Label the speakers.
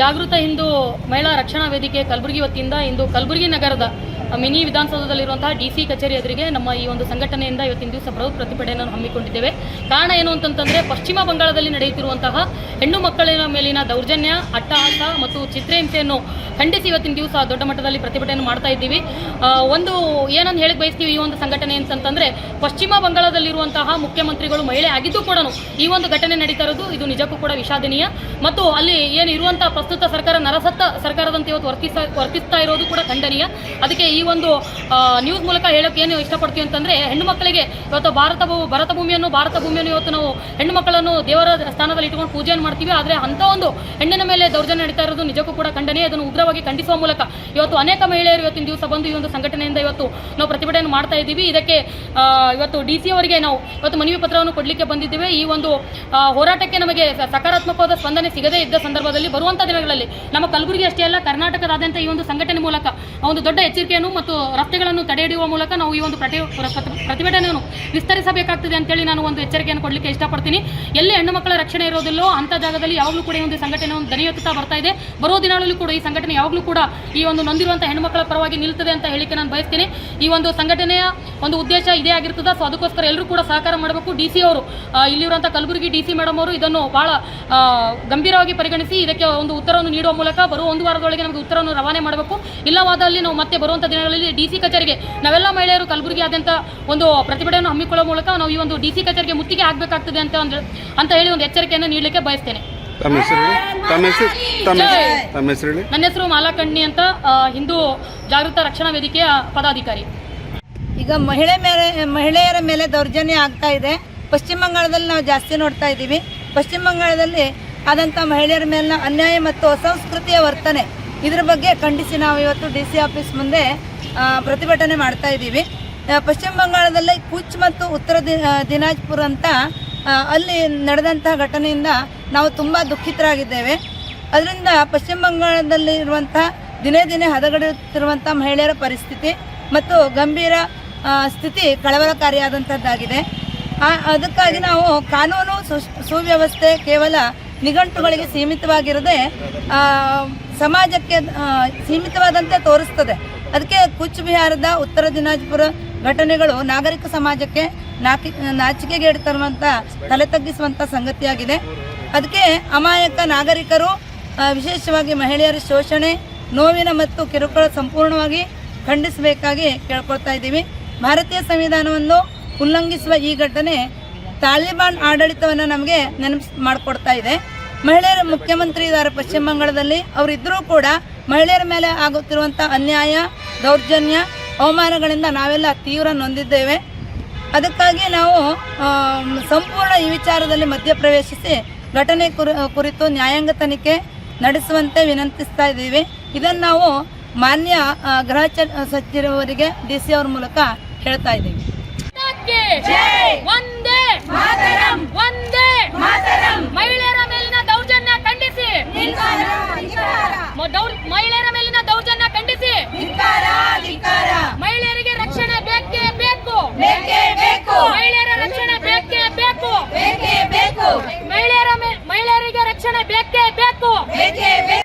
Speaker 1: ಜಾಗೃತ ಹಿಂದೂ ಮಹಿಳಾ ರಕ್ಷಣಾ ವೇದಿಕೆ ಕಲಬುರಗಿ ವತಿಯಿಂದ ಇಂದು ಕಲಬುರಗಿ ನಗರದ ಮಿನಿ ವಿಧಾನಸೌಧದಲ್ಲಿರುವಂತಹ ಡಿ ಸಿ ಕಚೇರಿ ಎದುರಿಗೆ ನಮ್ಮ ಈ ಒಂದು ಸಂಘಟನೆಯಿಂದ ಇವತ್ತಿನ ದಿವಸ ಬೃಹತ್ ಪ್ರತಿಭಟನೆಯನ್ನು ಹಮ್ಮಿಕೊಂಡಿದ್ದೇವೆ. ಕಾರಣ ಏನು ಅಂತಂತಂದ್ರೆ ಪಶ್ಚಿಮ ಬಂಗಾಳದಲ್ಲಿ ನಡೆಯುತ್ತಿರುವಂತಹ ಹೆಣ್ಣು ಮಕ್ಕಳಿನ ಮೇಲಿನ ದೌರ್ಜನ್ಯ, ಅಟ್ಟಹಾಸ ಮತ್ತು ಚಿತ್ರಹಿಂಸೆಯನ್ನು ಖಂಡಿಸಿ ಇವತ್ತಿನ ದಿವಸ ದೊಡ್ಡ ಮಟ್ಟದಲ್ಲಿ ಪ್ರತಿಭಟನೆ ಮಾಡ್ತಾ ಇದ್ದೀವಿ. ಒಂದು ಏನನ್ನು ಹೇಳಿ ಬಯಸ್ತೀವಿ ಈ ಒಂದು ಸಂಘಟನೆ ಅಂತಂತಂದ್ರೆ, ಪಶ್ಚಿಮ ಬಂಗಾಳದಲ್ಲಿರುವಂತಹ ಮುಖ್ಯಮಂತ್ರಿಗಳು ಮಹಿಳೆ ಆಗಿದ್ದು ಕೂಡ ಈ ಒಂದು ಘಟನೆ ನಡೀತಾ ಇರೋದು ಇದು ನಿಜಕ್ಕೂ ಕೂಡ ವಿಷಾದನೀಯ. ಮತ್ತು ಅಲ್ಲಿ ಏನು ಇರುವಂತಹ ಪ್ರಸ್ತುತ ಸರ್ಕಾರ, ನರಸತ್ತ ಸರ್ಕಾರದಂತೆ ಇವತ್ತು ವರ್ತಿಸ್ತಾ ವರ್ತಿಸ್ತಾ ಇರೋದು ಕೂಡ ಖಂಡನೀಯ. ಅದಕ್ಕೆ ಈ ಒಂದು ನ್ಯೂಸ್ ಮೂಲಕ ಹೇಳೋಕೆ ಏನು ಇಷ್ಟಪಡ್ತೀವಿ ಅಂತಂದ್ರೆ, ಹೆಣ್ಣು ಮಕ್ಕಳಿಗೆ ಇವತ್ತು ಭಾರತ ಭಾರತ ಭೂಮಿಯನ್ನು ಭಾರತ ಭೂಮಿಯನ್ನು ಇವತ್ತು ನಾವು ಹೆಣ್ಣು ಮಕ್ಕಳನ್ನು ದೇವರ ಸ್ಥಾನದಲ್ಲಿ ಇಟ್ಕೊಂಡು ಪೂಜೆಯನ್ನು ಮಾಡ್ತೀವಿ, ಆದರೆ ಅಂಥ ಒಂದು ಹೆಣ್ಣಿನ ಮೇಲೆ ದೌರ್ಜನ್ಯ ನಡೀತಾ ಇರೋದು ನಿಜಕ್ಕೂ ಕೂಡ ಖಂಡನೆ. ಅದನ್ನು ಉಗ್ರವಾಗಿ ಖಂಡಿಸುವ ಮೂಲಕ ಇವತ್ತು ಅನೇಕ ಮಹಿಳೆಯರು ಇವತ್ತಿನ ದಿವಸ ಬಂದು ಈ ಒಂದು ಸಂಘಟನೆಯಿಂದ ಇವತ್ತು ನಾವು ಪ್ರತಿಭಟನೆ ಮಾಡ್ತಾ ಇದ್ದೀವಿ. ಇದಕ್ಕೆ ಇವತ್ತು ಡಿ ಸಿ ಅವರಿಗೆ ನಾವು ಇವತ್ತು ಮನವಿ ಪತ್ರವನ್ನು ಕೊಡಲಿಕ್ಕೆ ಬಂದಿದ್ದೇವೆ. ಈ ಒಂದು ಹೋರಾಟಕ್ಕೆ ನಮಗೆ ಸಕಾರಾತ್ಮಕವಾದ ಸ್ಪಂದನೆ ಸಿಗದೇ ಇದ್ದ ಸಂದರ್ಭದಲ್ಲಿ ಬರುವಂಥ ದಿನಗಳಲ್ಲಿ ನಮ್ಮ ಕಲಬುರಗಿ ಅಷ್ಟೇ ಅಲ್ಲ, ಕರ್ನಾಟಕದಾದ್ಯಂತ ಈ ಒಂದು ಸಂಘಟನೆ ಮೂಲಕ ಒಂದು ದೊಡ್ಡ ಎಚ್ಚರಿಕೆಯನ್ನು ಮತ್ತು ರಸ್ತೆಗಳನ್ನು ತಡೆ ಹಿಡಿಯುವ ಮೂಲಕ ನಾವು ಈ ಒಂದು ಪ್ರತಿ, ಪ್ರ- ಪ್ರತಿಭಟನೆಯನ್ನು ವಿಸ್ತರಿಸಬೇಕಾಗ್ತದೆ ಅಂತೇಳಿ ನಾನು ಒಂದು ಎಚ್ಚರಿಕೆಯನ್ನು ಕೊಡಲಿಕ್ಕೆ ಇಷ್ಟಪಡ್ತೀನಿ. ಎಲ್ಲಿ ಹೆಣ್ಣು ಮಕ್ಕಳ ರಕ್ಷಣೆ ಇರೋದಿಲ್ಲೋ ಅಂಥ ಜಾಗದಲ್ಲಿ ಯಾವಾಗಲೂ ಕೂಡ ಈ ಒಂದು ಸಂಘಟನೆ ಒಂದು ದನಿ ಎತ್ತುತ್ತಾ ಬರ್ತಾ ಇದೆ. ಬರೋ ದಿನಗಳಲ್ಲೂ ಕೂಡ ಈ ಸಂಘಟನೆ ಯಾವಾಗಲೂ ಕೂಡ ಈ ಒಂದು ನೊಂದಿರುವಂಥ ಹೆಣ್ಮಕ್ಕಳ ಪರವಾಗಿ ನಿಲ್ತದೆ ಅಂತ ಹೇಳಿಕೆ ನಾನು ಬಯಸ್ತೀನಿ. ಈ ಒಂದು ಸಂಘಟನೆಯ ಒಂದು ಉದ್ದೇಶ ಇದೇ ಆಗಿರ್ತದೆ. ಸೊ, ಅದಕ್ಕೋಸ್ಕರ ಎಲ್ಲರೂ ಕೂಡ ಸಹಕಾರ ಮಾಡಬೇಕು. ಡಿ ಸಿ ಅವರು ಇಲ್ಲಿರುವಂಥ ಕಲಬುರಗಿ ಡಿ ಸಿ ಮೇಡಮ್ ಅವರು ಇದನ್ನು ಬಹಳ ಗಂಭೀರವಾಗಿ ಪರಿಗಣಿಸಿ ಇದಕ್ಕೆ ಒಂದು ಉತ್ತರವನ್ನು ನೀಡುವ ಮೂಲಕ ಬರುವ ಒಂದು ವಾರದೊಳಗೆ ನಮಗೆ ಉತ್ತರವನ್ನು ರವಾನೆ ಮಾಡಬೇಕು. ಇಲ್ಲವಾದಲ್ಲಿ ನಾವು ಮತ್ತೆ ಬರುವಂಥ ದಿನಗಳಲ್ಲಿ ಡಿ ಸಿ ಕಚೇರಿಗೆ, ನಾವೆಲ್ಲ ಮಹಿಳೆಯರು ಕಲಬುರಗಿಯಾದ್ಯಂತ ಒಂದು ಪ್ರತಿಭಟನೆಯನ್ನು ಹಮ್ಮಿಕೊಳ್ಳುವ ಮೂಲಕ ನಾವು ಈ ಒಂದು ಡಿ ಸಿ ಕಚೇರಿಗೆ ಮುತ್ತಿಗೆ ಆಗಬೇಕಾಗ್ತದೆ ಅಂತ ಒಂದು, ಅಂತ ಹೇಳಿ ಒಂದು ಎಚ್ಚರಿಕೆಯನ್ನು ನೀಡಲಿಕ್ಕೆ ಬಯಸ್ತೇನೆ
Speaker 2: ತಮ್ಮ ಹೆಸರು ಹೇಳಿ? ತಮ್ಮ ಹೆಸರು ತಮ್ಮ ಹೆಸರು ತಮ್ಮ ಹೆಸರು ಹೇಳಿ.
Speaker 1: ನನ್ನ ಹೆಸರು ಮಾಲಾಕಣ್ಣಿ ಅಂತ ಆ, ಹಿಂದೂ ಜಾಗೃತ ರಕ್ಷಣಾ ವೇದಿಕೆಯ ಪದಾಧಿಕಾರಿ.
Speaker 3: ಈಗ ಮಹಿಳೆ ಮೇಲೆ ಮಹಿಳೆಯರ ಮೇಲೆ ದೌರ್ಜನ್ಯ ಆಗ್ತಾ ಇದೆ. ಪಶ್ಚಿಮ ಬಂಗಾಳದಲ್ಲಿ ನಾವು ಜಾಸ್ತಿ ನೋಡ್ತಾ ಇದ್ದೀವಿ. ಪಶ್ಚಿಮ ಬಂಗಾಳದಲ್ಲಿ ಆದಂಥ ಮಹಿಳೆಯರ ಮೇಲಿನ ಅನ್ಯಾಯ ಮತ್ತು ಅಸಂಸ್ಕೃತಿಯ ವರ್ತನೆ ಇದ್ರ ಬಗ್ಗೆ ಖಂಡಿಸಿ ನಾವು ಇವತ್ತು ಡಿ ಸಿ ಆಫೀಸ್ ಮುಂದೆ ಆ, ಪ್ರತಿಭಟನೆ ಮಾಡ್ತಾ ಇದ್ದೀವಿ. ಆ, ಪಶ್ಚಿಮ ಬಂಗಾಳದಲ್ಲಿ ಕುಚ್ ಮತ್ತು ಉತ್ತರ ದಿ ದಿನಾಜ್ಪುರ್ ಅಂತ ಆ, ಅಲ್ಲಿ ನಡೆದಂತಹ ಘಟನೆಯಿಂದ ನಾವು ತುಂಬ ದುಃಖಿತರಾಗಿದ್ದೇವೆ. ಅದರಿಂದ ಪಶ್ಚಿಮ ಬಂಗಾಳದಲ್ಲಿರುವಂಥ ದಿನೇ ದಿನೇ ಹದಗಡುತ್ತಿರುವಂಥ ಮಹಿಳೆಯರ ಪರಿಸ್ಥಿತಿ ಮತ್ತು ಗಂಭೀರ ಸ್ಥಿತಿ ಕಳವಳಕಾರಿಯಾದಂಥದ್ದಾಗಿದೆ ಅದಕ್ಕಾಗಿ ನಾವು ಕಾನೂನು ಸುವ್ಯವಸ್ಥೆ ಕೇವಲ ನಿಘಂಟುಗಳಿಗೆ ಸೀಮಿತವಾಗಿರದೆ ಸಮಾಜಕ್ಕೆ ಸೀಮಿತವಾದಂತೆ ತೋರಿಸ್ತದೆ. ಅದಕ್ಕೆ ಕುಚ್ ಬಿಹಾರದ ಉತ್ತರ ದಿನಾಜ್ಪುರ ಘಟನೆಗಳು ನಾಗರಿಕ ಸಮಾಜಕ್ಕೆ ನಾಕಿ ನಾಚಿಕೆಗೆ ತರುವಂಥ ತಲೆ ತಗ್ಗಿಸುವಂಥ ಸಂಗತಿಯಾಗಿದೆ. ಅದಕ್ಕೆ ಅಮಾಯಕ ನಾಗರಿಕರು ವಿಶೇಷವಾಗಿ ಮಹಿಳೆಯರ ಶೋಷಣೆ, ನೋವಿನ ಮತ್ತು ಕಿರುಕುಳ ಸಂಪೂರ್ಣವಾಗಿ ಖಂಡಿಸಬೇಕಾಗಿ ಕೇಳ್ಕೊಳ್ತಾ ಇದ್ದೀವಿ. ಭಾರತೀಯ ಸಂವಿಧಾನವನ್ನು ಉಲ್ಲಂಘಿಸುವ ಈ ಘಟನೆ ತಾಲಿಬಾನ್ ಆಡಳಿತವನ್ನು ನಮಗೆ ನೆನಪು ಮಾಡಿಕೊಡ್ತಾ ಇದೆ. ಮಹಿಳೆಯರ ಮುಖ್ಯಮಂತ್ರಿ ಇದ್ದಾರೆ ಪಶ್ಚಿಮ ಬಂಗಾಳದಲ್ಲಿ. ಅವರಿದ್ದರೂ ಕೂಡ ಮಹಿಳೆಯರ ಮೇಲೆ ಆಗುತ್ತಿರುವಂಥ ಅನ್ಯಾಯ, ದೌರ್ಜನ್ಯ, ಅವಮಾನಗಳಿಂದ ನಾವೆಲ್ಲ ತೀವ್ರ ನೊಂದಿದ್ದೇವೆ. ಅದಕ್ಕಾಗಿ ನಾವು ಸಂಪೂರ್ಣ ಈ ವಿಚಾರದಲ್ಲಿ ಮಧ್ಯಪ್ರವೇಶಿಸಿ ಘಟನೆ ಕುರಿ, ಕುರಿತು ನ್ಯಾಯಾಂಗ ತನಿಖೆ ನಡೆಸುವಂತೆ ವಿನಂತಿಸ್ತಾ ಇದ್ದೀವಿ. ಇದನ್ನು ನಾವು ಮಾನ್ಯ ಗೃಹ ಸಚಿವರಿಗೆ ಡಿ ಸಿ ಅವ್ರ ಮೂಲಕ ಹೇಳ್ತಾ ಇದ್ದೀವಿ.